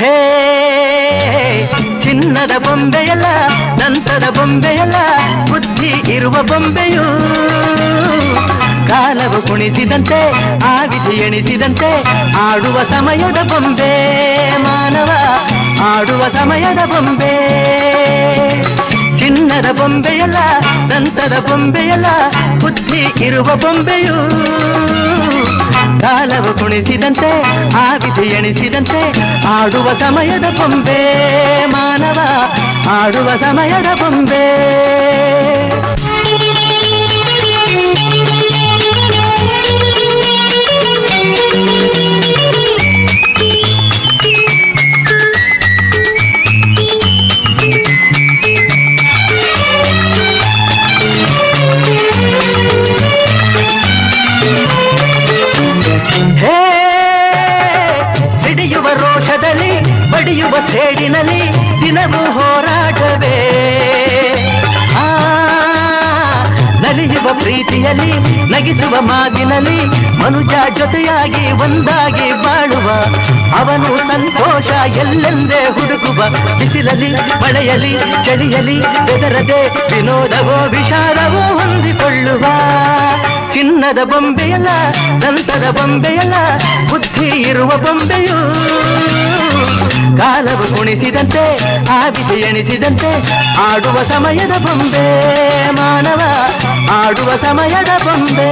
ಹೇ, ಚಿನ್ನದ ಬೊಂಬೆಯಲ್ಲ, ನಂತದ ಬೊಂಬೆಯಲ್ಲ, ಬುದ್ಧಿ ಇರುವ ಬೊಂಬೆಯು. ಕಾಲವು ಕುಣಿಸಿದಂತೆ, ಆ ವಿಧಿ ಎಣಿಸಿದಂತೆ, ಆಡುವ ಸಮಯದ ಬೊಂಬೆ, ಮಾನವ, ಆಡುವ ಸಮಯದ ಬೊಂಬೆ. ಚಿನ್ನದ ಬೊಂಬೆಯಲ್ಲ, ನಂತದ ಬೊಂಬೆಯಲ್ಲ, ಬುದ್ಧಿ ಇರುವ ಬೊಂಬೆಯು. ಕಾಲವು ಕುಣಿಸಿದಂತೆ ಆ ವಿಧಿ ಎಣಿಸಿದಂತೆ ಆಡುವ ಸಮಯದ ಬೊಂಬೆ ಮಾನವ ಆಡುವ ಸಮಯದ ಬೊಂಬೆ. ಬಡಿಯುವ ಸೇಡಿನಲ್ಲಿ ದಿನವೂ ಹೋರಾಟವೇ. ಆ, ನಲಿಯುವ ಪ್ರೀತಿಯಲ್ಲಿ, ನಗಿಸುವ ಮಾತಿನಲ್ಲಿ, ಮನುಜ ಜೊತೆಯಾಗಿ ಒಂದಾಗಿ ಬಾಳುವ, ಅವನು ಸಂತೋಷ ಎಲ್ಲೆಂದೇ ಹುಡುಕುವ, ಬಿಸಿಲಲ್ಲಿ ಮಳೆಯಲಿ ಚಳಿಯಲಿ ಬೆದರದೆ, ವಿನೋದವೋ ವಿಷಾದವೋ ಹೊಂದಿಕೊಳ್ಳುವ. ಚಿನ್ನದ ಬೊಂಬೆಯಲ್ಲ, ದಂತದ ಬೊಂಬೆಯಲ್ಲ, ಬುದ್ಧಿ ಇರುವ ಬೊಂಬೆಯು. ಕಾಲವು ಕುಣಿಸಿದಂತೆ ಆ ವಿಧಿ ಎಣಿಸಿದಂತೆ, ಆಡುವ ಸಮಯದ ಬೊಂಬೆ ಮಾನವ, ಆಡುವ ಸಮಯದ ಬೊಂಬೆ.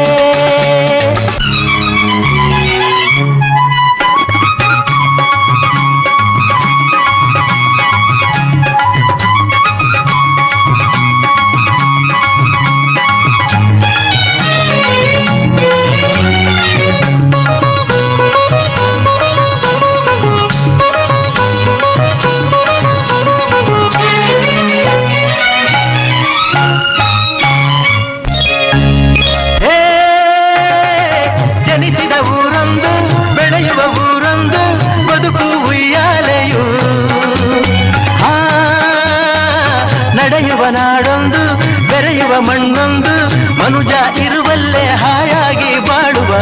ನಡೆಯುವ ನಾಡೊಂದು, ಬೆರೆಯುವ ಮಣ್ಣೊಂದು, ಮನುಜ ಇರುವಲ್ಲೇ ಹಾಯಾಗಿ ಬಾಳುವ,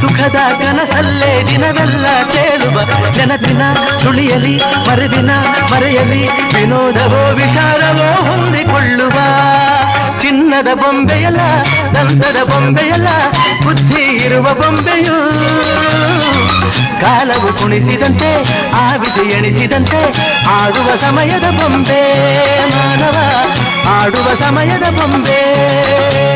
ಸುಖದ ಕನಸಲ್ಲೇ ದಿನವೆಲ್ಲ ತೇಳುವ ಜನದಿನ ಸುಳಿಯಲಿ, ಮರುದಿನ ಮರೆಯಲಿ, ವಿನೋದವೋ ವಿಶಾಲವೋ ಹೊಂದಿಕೊಳ್ಳುವ. ಚಿನ್ನದ ಬೊಂಬೆಯಲ್ಲ, ದಂತದ ಬೊಂಬೆಯಲ್ಲ, ಬುದ್ಧಿ ಇರುವ ಬೊಂಬೆಯು. ಕಾಲವು ಕುಣಿಸಿದಂತೆ ಆ ವಿಧಿ ಎಣಿಸಿದಂತೆ, ಆಡುವ ಸಮಯದ ಬೊಂಬೆ. ಆಡುವ ಸಮಯದ ಬೊಂಬೆ ಆ